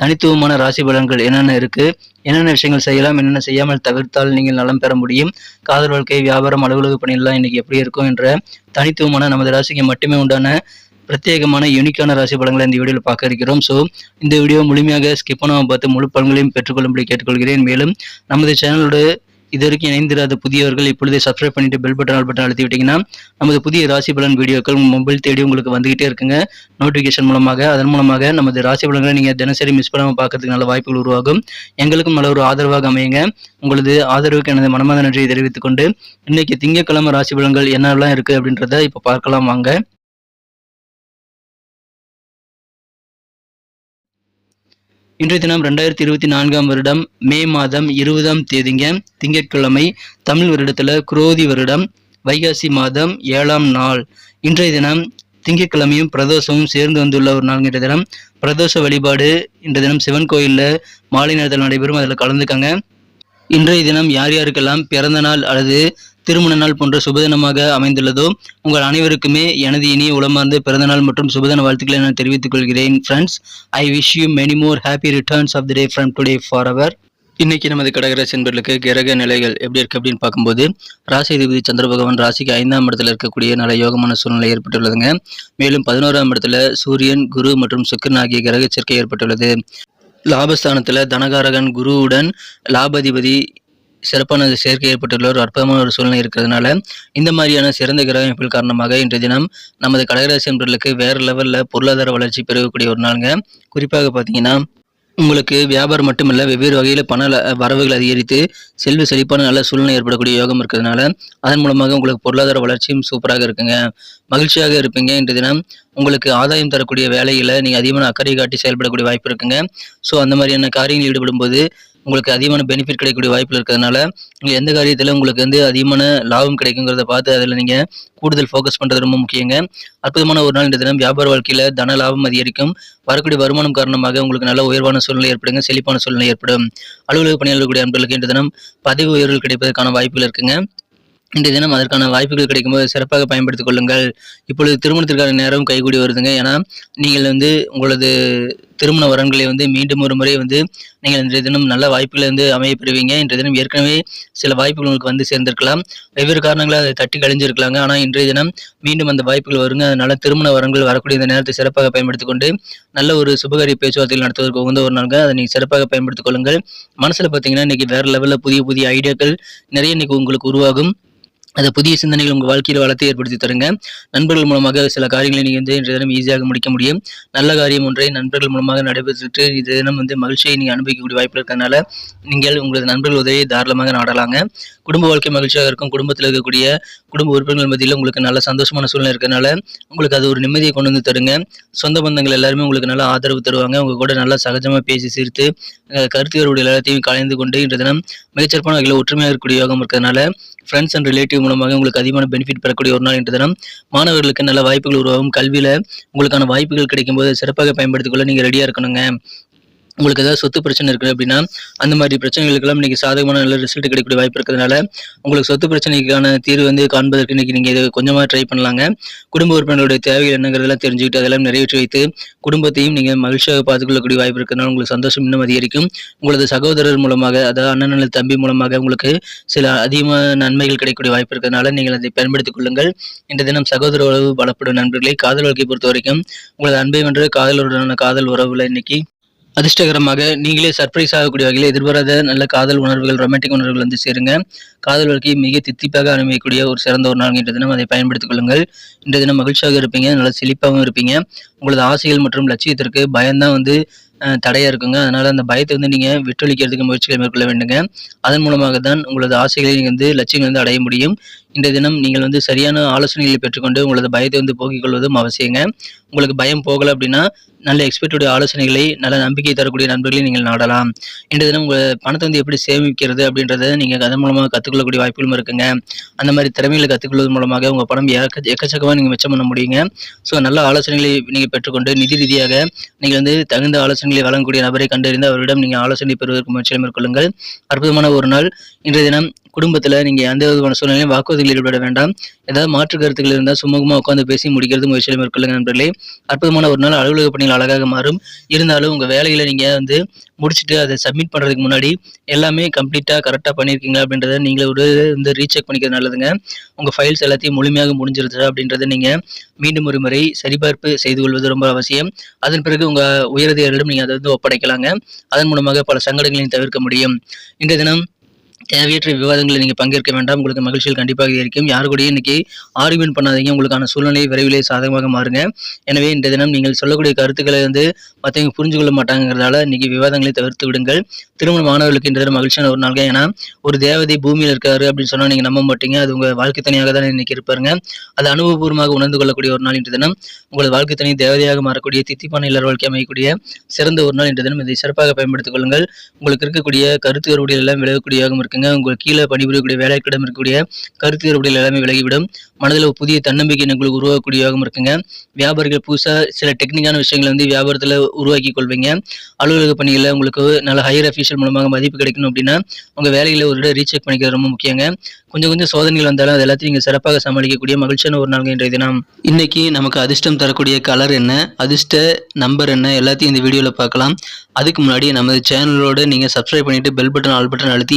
தனித்துவமான ராசி பலன்கள் என்னென்ன இருக்கு? என்னென்ன விஷயங்கள் செய்யலாம்? என்னென்ன செய்யாமல் தவிர்த்தால் நீங்கள் நலம் பெற முடியும்? காதல் வாழ்க்கை வியாபாரம் அலுவலக பணியெல்லாம் இன்னைக்கு எப்படி இருக்கும் என்ற தனித்துவமான நமது ராசிக்கு மட்டுமே உண்டான பிரத்யேகமான யூனிக்கான ராசி பலன்களை இந்த வீடியோவில் பார்க்க இருக்கிறோம். ஸோ இந்த வீடியோ முழுமையாக ஸ்கிப் பண்ணாமல் பார்த்து முழு பலன்களையும் பெற்றுக்கொள்ளும்படி கேட்டுக்கொள்கிறேன். மேலும் நமது சேனலோட இது வரைக்கும் இணைந்திராத புதியவர்கள் இப்பொழுதே சப்ஸ்கிரைப் பண்ணிட்டு பெல் பட்டன் ஆல் பட்டன் அழுத்தி விட்டீங்கன்னா நமது புதிய ராசி பலன் வீடியோக்கள் உங்கள் மொபைல் தேடி உங்களுக்கு வந்துகிட்டே இருக்குங்க. நோட்டிஃபிகேஷன் மூலமாக அதன் மூலமாக நமது ராசி பலன்களை நீங்கள் தினசரி மிஸ் பண்ணாமல் பார்க்கறதுக்கு நல்ல வாய்ப்புகள் உருவாகும். எங்களுக்கும் நல்ல ஒரு ஆதரவாக அமையுங்க. உங்களது ஆதரவுக்கு எனது மனமார்ந்த நன்றியை தெரிவித்துக் கொண்டு இன்னைக்கு திங்கட்கிழமை ராசி பலன்கள் என்னெல்லாம் இருக்கு அப்படின்றத இப்போ பார்க்கலாம் வாங்க. இன்றைய தினம் ரெண்டாயிரத்தி இருபத்தி நான்காம் வருடம் மே மாதம் இருபதாம் தேதிங்க. திங்கட்கிழமை தமிழ் வருடத்துல குரோதி வருடம் வைகாசி மாதம் ஏழாம் நாள். இன்றைய தினம் திங்கட்கிழமையும் பிரதோஷமும் சேர்ந்து வந்துள்ள ஒரு நாள் இன்றைய தினம். பிரதோஷ வழிபாடு இன்றைய தினம் சிவன் கோயில்ல மாலை நேரத்தில் நடைபெறும். அதில் கலந்துக்கங்க. இன்றைய தினம் யார் யாருக்கெல்லாம் பிறந்த நாள் அல்லது திருமண நாள் போன்ற சுபதினமாக அமைந்துள்ளதோ உங்கள் அனைவருக்குமே எனது இனிய உளமார்ந்த பிறந்தநாள் மற்றும் சுபதின வாழ்த்துக்களை நான் தெரிவித்துக் கொள்கிறேன். Friends I wish you many more happy returns of the day from today for our இன்னைக்கு நமது கடகராசி என்பர்களுக்கு கிரக நிலைகள் எப்படி இருக்கு அப்படின்னு பார்க்கும்போது ராசி அதிபதி சந்திர பகவான் ராசிக்கு ஐந்தாம் இடத்துல இருக்கக்கூடிய நல்ல யோகமான சூழ்நிலை ஏற்பட்டுள்ளதுங்க. மேலும் பதினோராம் இடத்துல சூரியன் குரு மற்றும் சுக்கிரன் ஆகிய கிரக சேர்க்கை ஏற்பட்டுள்ளது. லாபஸ்தானத்துல தனகாரகன் குருவுடன் லாபாதிபதி சிறப்பான சேர்க்கை ஏற்பட்டுள்ள ஒரு அற்புதமான ஒரு சூழ்நிலை இருக்கிறதுனால இந்த மாதிரியான சிறந்த கிரக காரணமாக இன்றைய தினம் நமது கடகராசி என்பவர்களுக்கு வேறு லெவலில் பொருளாதார வளர்ச்சி பெறக்கூடிய ஒரு நாளுங்க. குறிப்பாக பார்த்தீங்கன்னா உங்களுக்கு வியாபாரம் மட்டுமல்ல வெவ்வேறு வகையில் பண வரவுகள் அதிகரித்து செல்வ செழிப்பான நல்ல சூழ்நிலை ஏற்படக்கூடிய யோகம் இருக்கிறதுனால அதன் மூலமாக உங்களுக்கு பொருளாதார வளர்ச்சியும் சூப்பராக இருக்குங்க. மகிழ்ச்சியாக இருப்பீங்க. இன்றைய தினம் உங்களுக்கு ஆதாயம் தரக்கூடிய வேலைகளை நீங்கள் அதிகமான அக்கறை காட்டி செயல்படக்கூடிய வாய்ப்பு இருக்குங்க. ஸோ அந்த மாதிரியான காரியங்களில் ஈடுபடும் போது உங்களுக்கு அதிகமான பெனிஃபிட் கிடைக்கக்கூடிய வாய்ப்பு இருக்கிறதுனால நீங்கள் எந்த காரியத்தில் உங்களுக்கு வந்து அதிகமான லாபம் கிடைக்குங்கிறத பார்த்து அதில் நீங்கள் கூடுதல் ஃபோக்கஸ் பண்ணுறது ரொம்ப முக்கியங்க. அற்புதமான ஒரு நாள் இந்த தினம். வியாபார வாழ்க்கையில் தன லாபம் அதிகரிக்கும். வரக்கூடிய வருமானம் காரணமாக உங்களுக்கு நல்ல உயர்வான சூழ்நிலை ஏற்படுங்க. செழிப்பான சூழ்நிலை ஏற்படும். அலுவலக பணியாளர்களுடைய அன்பர்களுக்கு இந்த தினம் பதவி உயர்வுகள் கிடைப்பதற்கான வாய்ப்புகள் இருக்குங்க. இன்றைய தினம் அதற்கான வாய்ப்புகள் கிடைக்கும்போது சிறப்பாக பயன்படுத்திக் கொள்ளுங்கள். இப்பொழுது திருமணத்திற்கான நேரம் கைகூடி வருதுங்க. ஏன்னா நீங்கள் வந்து உங்களது திருமண வரன்களை வந்து மீண்டும் ஒரு முறை வந்து நீங்கள் இன்றைய தினம் நல்ல வாய்ப்புகளை வந்து அமைய பெறுவீங்க. இன்றைய தினம் ஏற்கனவே சில வாய்ப்புகள் உங்களுக்கு வந்து சேர்ந்திருக்கலாம். வெவ்வேறு காரணங்களால் அதை தட்டி கழிஞ்சிருக்கலாங்க. ஆனால் இன்றைய தினம் மீண்டும் அந்த வாய்ப்புகள் வருங்க. அதனால திருமண வரன்கள் வரக்கூடிய இந்த நேரத்தை சிறப்பாக பயன்படுத்திக் கொண்டு நல்ல ஒரு சுபகாரிய பேச்சுவார்த்தைகள் நடத்துவதற்கு உகந்த ஒரு நாளுங்க. அதை நீங்கள் சிறப்பாக பயன்படுத்திக் கொள்ளுங்கள். மனசில் பார்த்தீங்கன்னா இன்னைக்கு வேற லெவலில் புதிய புதிய ஐடியாக்கள் நிறைய இன்னைக்கு உங்களுக்கு உருவாகும். அதை புதிய சிந்தனைகள் உங்கள் வாழ்க்கையில் வளர்த்து ஏற்படுத்தி தருங்க. நண்பர்கள் மூலமாக சில காரியங்களை நீங்கள் வந்து இன்றைய தினம் ஈஸியாக முடிக்க முடியும். நல்ல காரியம் ஒன்றை நண்பர்கள் மூலமாக நடைபெற்றுட்டு இது தினம் வந்து மகிழ்ச்சியை நீங்கள் அனுபவிக்கக்கூடிய வாய்ப்பு இருக்கிறதுனால நீங்கள் உங்களது நண்பர்கள் உதவியை தாராளமாக நாடலாங்க. குடும்ப வாழ்க்கை மகிழ்ச்சியாக இருக்கும். குடும்பத்தில் இருக்கக்கூடிய குடும்ப உறுப்பினர்கள் மத்தியில் உங்களுக்கு நல்ல சந்தோஷமான சூழ்நிலை இருக்கிறனால உங்களுக்கு அது ஒரு நிம்மதியை கொண்டு வந்து தருங்க. சொந்த பந்தங்கள் எல்லாருமே உங்களுக்கு நல்ல ஆதரவு தருவாங்க. உங்கள் கூட நல்லா சகஜமாக பேசி சிரித்து கருத்துகளுடைய கருத்து எல்லாத்தையும் கலந்து கொண்டு இன்றைய தினம் மிகச்சிறப்பான வகையில் ஒற்றுமையாக இருக்கக்கூடிய யோகம் இருக்கிறதுனால ஃப்ரெண்ட்ஸ் அண்ட் ரிலேட்டிவ் மூலமாக உங்களுக்கு அதிகமான பெனிஃபிட் பெறக்கூடிய ஒரு நாள் இன்று தினம். மாணவர்களுக்கு நல்ல வாய்ப்புகள் உருவாகும். கல்வியில் உங்களுக்கான வாய்ப்புகள் கிடைக்கும் போது சிறப்பாக பயன்படுத்திக்கொள்ள நீங்கள் ரெடியாக இருக்கணுங்க. உங்களுக்கு ஏதாவது சொத்து பிரச்சனை இருக்குது அப்படின்னா அந்த மாதிரி பிரச்சனைகளுக்கெல்லாம் இன்றைக்கி சாதகமான நல்ல ரிசல்ட் கிடைக்கக்கூடிய வாய்ப்பு இருக்கிறதுனால உங்களுக்கு சொத்து பிரச்சனைக்கான தீர்வு வந்து காண்பதற்கு இன்றைக்கி நீங்கள் இதை கொஞ்சமாக ட்ரை பண்ணலாங்க. குடும்ப உறுப்பினர்களுடைய தேவைகள் என்னங்கிறதெல்லாம் தெரிஞ்சுக்கிட்டு அதெல்லாம் நிறைவேற்றி வைத்து குடும்பத்தையும் நீங்கள் மகிழ்ச்சியாக பார்த்துக்கொள்ளக்கூடிய வாய்ப்பு இருக்கிறதுனால உங்களுக்கு சந்தோஷம் இன்னும் அதிகரிக்கும். உங்களது சகோதரர் மூலமாக அதாவது அண்ணன் அல்லது தம்பி மூலமாக உங்களுக்கு சில அதிகமான நன்மைகள் கிடைக்கக்கூடிய வாய்ப்பு இருக்கிறதுனால நீங்கள் அதை பயன்படுத்திக் கொள்ளுங்கள். இந்த தினம் சகோதர உறவு பலப்படும் நண்பர்களை காதல் வாழ்க்கையை பொறுத்த வரைக்கும் உங்களது அன்பை வென்ற காதலருடனான காதல் உறவுல இன்னைக்கு அதிர்ஷ்டகரமாக நீங்களே சர்ப்ரைஸ் ஆகக்கூடிய வகையில் எதிர்பாராத நல்ல காதல் உணர்வுகள் ரொமான்டிக் உணர்வுகள் வந்து சேருங்க. காதல் வாழ்க்கையை மிக தித்திப்பாக அனுபவிக்கக்கூடிய ஒரு சிறந்த ஒரு நாள் இன்றைய தினம் அதை பயன்படுத்திக் கொள்ளுங்கள். இன்றைய தினம் மகிழ்ச்சியாக இருப்பீங்க நல்ல செழிப்பாகவும் இருப்பீங்க. உங்களது ஆசைகள் மற்றும் லட்சியத்திற்கு பயம்தான் வந்து தடையாக இருக்குங்க. அதனால் அந்த பயத்தை வந்து நீங்கள் விட்டொழிக்கிறதுக்கு முயற்சிகளை மேற்கொள்ள வேண்டுங்க. அதன் மூலமாக தான் உங்களது ஆசைகளை நீங்கள் வந்து லட்சியங்கள் வந்து அடைய முடியும். இந்த தினம் நீங்கள் வந்து சரியான ஆலோசனைகளை பெற்றுக்கொண்டு உங்களது பயத்தை வந்து போக்கிக் கொள்வதும் அவசியங்க. உங்களுக்கு பயம் போகலை அப்படின்னா நல்ல எக்ஸ்பர்ட்டுடைய ஆலோசனைகளை நல்ல நம்பிக்கை தரக்கூடிய நண்பர்களை நீங்கள் நாடலாம். இன்றைய தினம் உங்கள் பணத்தை வந்து எப்படி சேமிக்கிறது அப்படின்றத நீங்கள் அதன் மூலமாக கற்றுக்கொள்ளக்கூடிய வாய்ப்புகளும் இருக்குங்க. அந்த மாதிரி திறமைகளை கற்றுக்கொள்வது மூலமாக உங்கள் பணம் எக்க எக்கச்சக்கமாக நீங்கள் மிச்சம் பண்ண முடியுங்க. ஸோ நல்ல ஆலோசனைகளை நீங்கள் பெற்றுக்கொண்டு நிதி ரீதியாக நீங்கள் வந்து தகுந்த ஆலோசனைகளை வழங்கக்கூடிய நபரை கண்டறிந்து அவரிடம் நீங்கள் ஆலோசனை பெறுவதற்கு முயற்சியில் மேற்கொள்ளுங்கள். அற்புதமான ஒரு நாள். இன்றைய தினம் குடும்பத்தில் நீங்கள் எந்த விதமான சூழ்நிலையும் வாக்குறுதியில் ஈடுபட வேண்டாம். ஏதாவது மாற்று கருத்துக்கள் இருந்தால் சுமூகமாக உட்காந்து பேசி முடிக்கிறது முயற்சியில் மேற்கொள்ளுங்க நண்பர்களே. அற்புதமான ஒரு நாள் அலுவலக பணிகள் அழகாக மாறும். இருந்தாலும் உங்கள் வேலைகளை நீங்கள் வந்து முடிச்சுட்டு அதை சப்மிட் பண்ணுறதுக்கு முன்னாடி எல்லாமே கம்ப்ளீட்டாக கரெக்டாக பண்ணியிருக்கீங்களா அப்படின்றத நீங்கள் ஒரு வந்து ரீசெக் பண்ணிக்கிறது நல்லதுங்க. உங்கள் ஃபைல்ஸ் எல்லாத்தையும் முழுமையாக முடிஞ்சிருச்சு அப்படின்றத நீங்கள் மீண்டும் ஒரு முறை சரிபார்ப்பு செய்து கொள்வது ரொம்ப அவசியம். அதன் பிறகு உங்கள் உயரதிகாரிகளிடம் நீங்கள் அதை வந்து ஒப்படைக்கலாங்க. அதன் மூலமாக பல சங்கடங்களையும் தவிர்க்க முடியும். இன்றைய தினம் தேவையற்ற விவாதங்களில் நீங்கள் பங்கேற்க வேண்டாம். உங்களுக்கு மகிழ்ச்சியில் கண்டிப்பாக இருக்கும். யாரு கூடயும் இன்னைக்கு ஆர்குமெண்ட் பண்ணாதீங்க. உங்களுக்கான சூழ்நிலை விரைவிலே சாதகமாக மாறுங்க. எனவே இந்த தினம் நீங்கள் சொல்லக்கூடிய கருத்துக்களை வந்து மற்றவங்க புரிஞ்சு கொள்ள மாட்டாங்கிறதால இன்னைக்கு விவாதங்களை தவிர்த்து விடுங்கள். திருமண மாணவர்களுக்கு இந்த தினம் மகிழ்ச்சியான ஒரு நாள்கள் ஏன்னா ஒரு தேவதை பூமியில் இருக்காரு அப்படின்னு சொன்னால் நீங்கள் நம்ப மாட்டீங்க. அது உங்கள் வாழ்க்கை தனியாக தான் இன்னைக்கு இருப்பாருங்க. அது அனுபவபூர்வமாக உணர்ந்து கொள்ளக்கூடிய ஒரு நாள் இன்று தினம். உங்களது வாழ்க்கை தனி தேவதையாக மாறக்கூடிய தித்திப்பான இல்லற வாழ்க்கை அமையக்கூடிய சிறந்த ஒரு நாள் இன்று தினம். இதை சிறப்பாக பயன்படுத்திக் கொள்ளுங்கள். உங்களுக்கு இருக்கக்கூடிய கருத்து எல்லாம் விலகக்கூடியதாகவும் இருக்குங்க. உங்களுக்கு கீழே பணிபுரியக்கூடிய வேலைக்கிடம் இருக்கக்கூடிய கருத்து வேறுபாடுகள் எல்லாமே விலகிவிடும். மனதில் புதிய தன்னம்பிக்கை உங்களுக்கு உருவாக்கக்கூடியதாகவும் இருக்குங்க. வியாபாரிகள் புதுசாக சில டெக்னிக்கான விஷயங்களை வந்து வியாபாரத்தில் உருவாக்கி கொள்வீங்க. அலுவலக பணிகளில் உங்களுக்கு நல்ல ஹையர் அஃபீஷியல் மூலமாக மதிப்பு கிடைக்கணும் அப்படின்னா உங்கள் வேலைகளை ஒரு இடம் ரீசெக் பண்ணிக்கிறது ரொம்ப முக்கியங்க. கொஞ்சம் கொஞ்சம் சோதனைகள் வந்தாலும் அது எல்லாத்தையும் நீங்கள் சிறப்பாக சமாளிக்கக்கூடிய மகிழ்ச்சியான ஒரு நாள் இன்றைய தினம். இன்னைக்கு நமக்கு அதிர்ஷ்டம் தரக்கூடிய கலர் என்ன? அதிர்ஷ்ட நம்பர் என்ன? எல்லாத்தையும் இந்த வீடியோவில் பார்க்கலாம். அதுக்கு முன்னாடி நமது சேனலோட நீங்கள் சப்ஸ்கிரைப் பண்ணிட்டு பெல் பட்டன் ஆல் பட்டன் அழுத்தி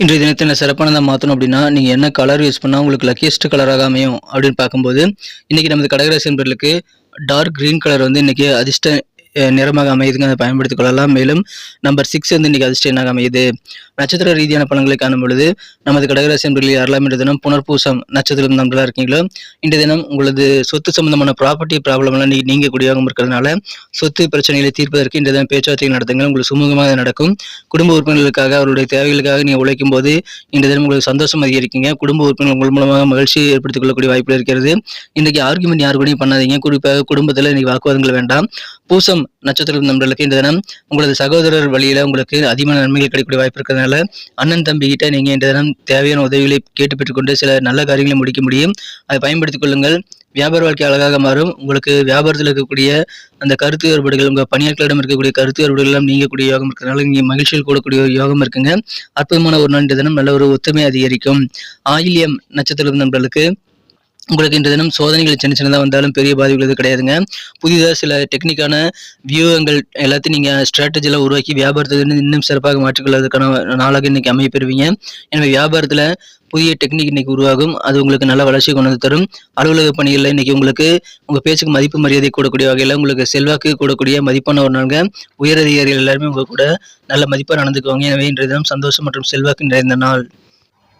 இன்றைய தினத்தை என்ன சிறப்பானதாக மாற்றணும் அப்படின்னா நீங்கள் என்ன கலர் யூஸ் பண்ணால் உங்களுக்கு லக்கியஸ்ட் கலராக அமையும் அப்படின்னு பார்க்கும்போது இன்றைக்கி நமது கடகராசி நண்பர்களுக்கு டார்க் க்ரீன் கலர் வந்து இன்றைக்கி அதிர்ஷ்ட நிறமாக அமையுதுங்க அதை பயன்படுத்திக் கொள்ளலாம். மேலும் நம்பர் சிக்ஸ் வந்து இன்றைக்கி அதிர்ஷ்ட அமையுது. நட்சத்திர ரீதியான பலன்களை காணும் பொழுது நமது கடகராசி நண்பர்கள் யாரெல்லாம் இன்று தினம் புனர்பூசம் நட்சத்திரம் நண்பர்களாக இருக்கீங்களோ? இன்றைய தினம் உங்களது சொத்து சம்பந்தமான ப்ராப்பர்ட்டி ப்ராப்ளம்லாம் நீ நீங்கக்கூடியவங்க இருக்கிறதுனால சொத்து பிரச்சனைகளை தீர்ப்பதற்கு இன்றைய தினம் பேச்சுவார்த்தை நடத்துங்கள். உங்களுக்கு சுமூகமாக நடக்கும். குடும்ப உறுப்பினர்களுக்காக அவருடைய தேவைகளுக்காக நீங்கள் உழைக்கும் போது இன்றைய தினம் உங்களுக்கு சந்தோஷம் அதிகரிக்கீங்க. குடும்ப உறுப்பினர்கள் உங்கள் மூலமாக மகிழ்ச்சி ஏற்படுத்திக் கொள்ளக்கூடிய வாய்ப்பு இருக்கிறது. இன்றைக்கி ஆர்குமெண்ட் யார் கூடயும் பண்ணாதீங்க. குறிப்பாக குடும்பத்தில் இன்னைக்கு வாக்குவாதங்கள் வேண்டாம். பூசம் நட்சத்திரம் நண்பர்களுக்கு இந்த தினம் உங்களது சகோதரர் வழியில் உங்களுக்கு அதிகமான நன்மைகள் கிடைக்கக்கூடிய வாய்ப்பு அதனால் அண்ணன் தம்பிக்கிட்ட நீங்கள் நீங்க இந்த தினம் தேவையான உதவிகளை கேட்டு பெற்றுக்கொண்டு சில நல்ல காரியங்களை முடிக்க முடியும். அதை பயன்படுத்திக் கொள்ளுங்கள். வியாபார வாழ்க்கை அழகாக மாறும். உங்களுக்கு வியாபாரத்தில் இருக்கக்கூடிய அந்த கருத்து வேறுபாடுகள் உங்கள் பணியாட்களிடம் இருக்கக்கூடிய கருத்து வேறுபாடுகள் எல்லாம் நீங்கக்கூடிய யோகம் இருக்கிறதுனால நீங்கள் மகிழ்ச்சியில் கூடக்கூடிய ஒரு யோகம் இருக்குங்க. அற்புதமான ஒரு நாள் இந்த தினம். நல்ல ஒரு ஒத்துமை அதிகரிக்கும். ஆயில்யம் நட்சத்திரம் நண்பர்களுக்கு உங்களுக்கு இந்த தினம் சோதனைகள் சின்ன சின்னதாக வந்தாலும் பெரிய பாதிப்புகள் எதுவும் கிடையாதுங்க. புதிதாக சில டெக்னிக்கான வியூகங்கள் எல்லாத்தையும் நீங்கள் ஸ்ட்ராட்டஜிலாம் உருவாக்கி வியாபாரத்தை இன்னும் சிறப்பாக மாற்றிக்கொள்வதற்கான நாளாக இன்றைக்கி அமையப்பெறுவீங்க. எனவே வியாபாரத்தில் புதிய டெக்னிக் இன்னைக்கு உருவாகும். அது உங்களுக்கு நல்ல வளர்ச்சி கொண்டு வந்து தரும். அலுவலக பணிகளில் இன்னைக்கு உங்களுக்கு உங்கள் பேச்சுக்கு மதிப்பு மரியாதை கூடக்கூடிய வகையில் உங்களுக்கு செல்வாக்கு கூடக்கூடிய மதிப்பான ஒரு நாளுங்க. உயரதிகாரிகள் எல்லாருமே உங்கள் கூட நல்ல மதிப்பாக நடந்துக்குவாங்க. எனவே இன்றைய தினம் சந்தோஷம் மற்றும் செல்வாக்கு நிறைந்த நாள்.